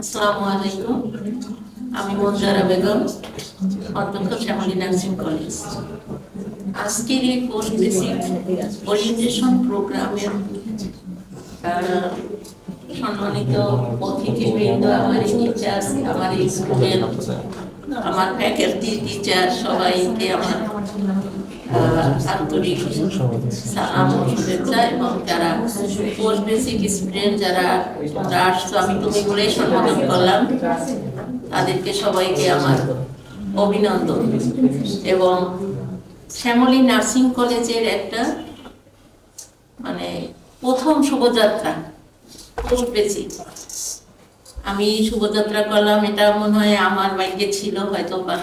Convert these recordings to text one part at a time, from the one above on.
আসসালামু আলাইকুম। আমি মঞ্জারা বেগম, অধ্যক্ষ শ্যামলী নার্সিং কলেজ। আজকের এই পোস্ট বেসিক ওরিয়েন্টেশন প্রোগ্রামের সম্মানিত অতিথিবৃন্দ আমার টিচার আমার স্টুডেন্ট আমার ফ্যাকাল্টি টিচার সবাইকে আমার আন্তরিক এবং যারা পোস্ট বেসিক স্টুডেন্ট যারা আসছো আমি তুমি সম্বোধন করলাম তাদেরকে সবাইকে আমার অভিনন্দন। এবং শ্যামলী নার্সিং কলেজের একটা মানে প্রথম শুভযাত্রা পোস্ট বেসিক আমি শুভযাত্রা করলাম, এটা মনে হয় আমার বাইকে ছিল হয়তো বা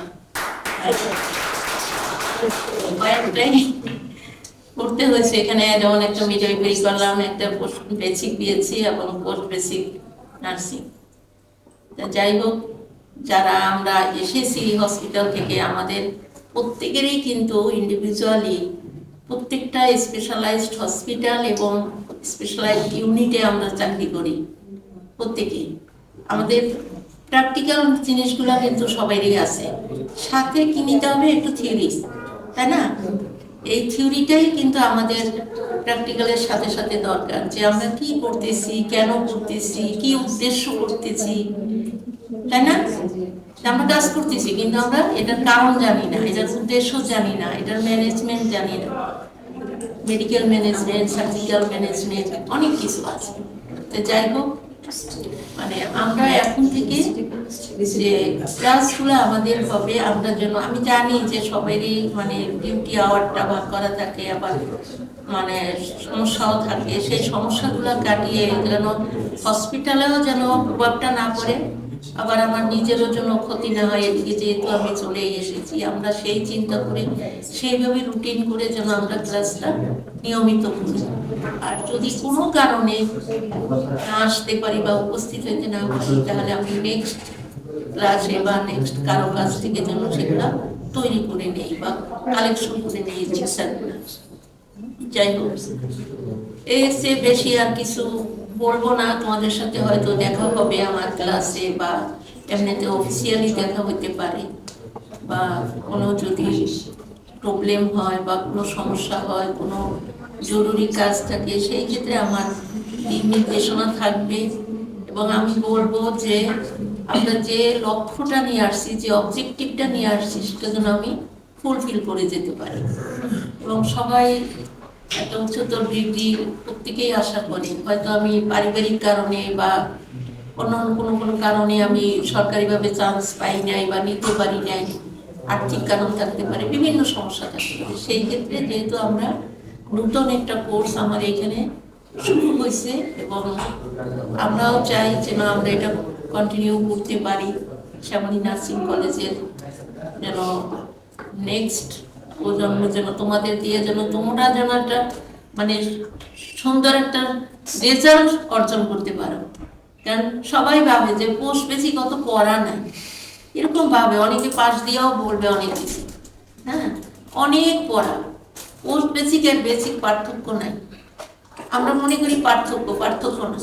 করতে হয়েছে। এখানে যেমন একটা করলাম, একটা পোস্ট বেসিক এবং পোস্ট বেসিক নার্সিং যাই হোক, যারা আমরা এসেছি হসপিটাল থেকে, আমাদের প্রত্যেকেরই কিন্তু ইন্ডিভিজুয়ালি প্রত্যেকটা স্পেশালাইজড হসপিটাল এবং স্পেশালাইজড ইউনিটে আমরা চাকরি করি। প্রত্যেকেই। আমাদের প্র্যাকটিক্যাল জিনিসগুলো কিন্তু সবারই আছে। সাথে কি নিতে হবে একটু থিওরি তাই না? এই থিওরিটাই কিন্তু আমাদের প্র্যাকটিক্যালের সাথে সাথে দরকার যে আমরা কি করতেছি, কেন করতেছি, কি উদ্দেশ্য করতেছি, তাই না? আমরা কাজ করতেছি, কিন্তু আমরা এটার কারণ জানি না, এটার উদ্দেশ্য জানি না, এটার ম্যানেজমেন্ট জানি না। মেডিকেল ম্যানেজমেন্ট সার্জিক্যাল ম্যানেজমেন্ট অনেক কিছু আছে। তো যাই হোক মানে আমরা এখন থেকে যে ক্লাসগুলো আমাদের হবে, আমরা যেন, আমি জানি যে সবারই মানে ডিউটি আওয়ারটা ভাগ করা থাকে, আবার মানে সমস্যাও থাকে। সেই সমস্যাগুলো কাটিয়ে যেন হসপিটালেও যেন প্রভাবটা না পড়ে আবার আমার নিজেরও জন্য ক্ষতি না হয়, এদিকে যেহেতু আমি চলেই এসেছি, আমরা সেই চিন্তা করে, সেইভাবে রুটিন করে যেন আমরা ক্লাসটা নিয়মিত করি। আর যদি কোনো কারণে না আসতে পারি বা উপস্থিত হতে না পারি, তাহলে আমি নেক্সট ক্লাসে বা নেক্সট কারও কাছ থেকে যেন সেগুলা তৈরি করে নেই বা কালেকশন করে নেই লেকচারগুলো যাই হোক, এর চেয়ে বেশি আর কিছু বলব না। তোমাদের সাথে হয়তো দেখা হবে আমার ক্লাসে বা এমনিতে অফিসিয়ালি দেখা হতে পারে বা কোনো যদি প্রবলেম হয় বা কোনো সমস্যা হয়, কোনো জরুরি কাজ থাকে, সেই ক্ষেত্রে আমার নির্দেশনা থাকবে। এবং আমি বলব যে আমরা যে লক্ষ্যটা নিয়ে আসছি, যে অবজেক্টিভটা নিয়ে আসছি, সেটা যেন আমি ফুলফিল করে যেতে পারি। এবং সবাই একটা উচ্চতর ডিগ্রি প্রত্যেকেই আশা করে। হয়তো আমি পারিবারিক কারণে বা অন্য কোনো কোনো কারণে আমি সরকারিভাবে চান্স পাই নাই বা নিতে পারি নাই, আর্থিক কারণ থাকতে পারে, বিভিন্ন সমস্যা থাকতে পারে। সেই ক্ষেত্রে যেহেতু আমরা নতুন একটা কোর্স আমার এখানে শুরু হয়েছে এবং আমরাও চাই যেন আমরা এটা কন্টিনিউ করতে পারি। শ্যামলী নার্সিং কলেজের যেন নেক্সট প্রজন্ম যেন তোমাদের দিয়ে যেন তোমরা যেন একটা মানে সুন্দর একটা রেজাল্ট অর্জন করতে পারো। কারণ সবাই ভাবে যে পোস্ট বেশি কত পড়া নাই। এরকম ভাবে অনেকে পাশ দিয়েও বলবে অনেক কিছু। হ্যাঁ? অনেক পড়া। পোস্ট বেসিক আর বেসিক পার্থক্য নাই। আমরা মনে করি পার্থক্য পার্থক্য না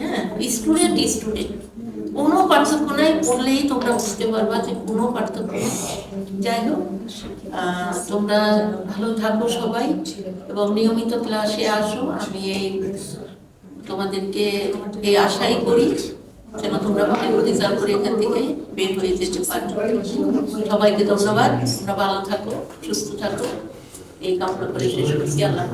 হ্যাঁ স্টুডেন্ট স্টুডেন্ট কোনো পার্থক্য নাই, পড়লেই তোমরা বুঝতে পারবা যে কোনো পার্থক্য যাই হোক তোমরা ভালো থাকো সবাই এবং নিয়মিত ক্লাসে আসো। আমি এই তোমাদেরকে এই আশাই করি যেন তোমরা ভালো রেজাল্ট করে এখান থেকে বের হয়ে যেতে পারো। সবাইকে ধন্যবাদ। তোমরা ভালো থাকো, সুস্থ থাকো। এই কামনা করে শেষ করছি। আল্লাহ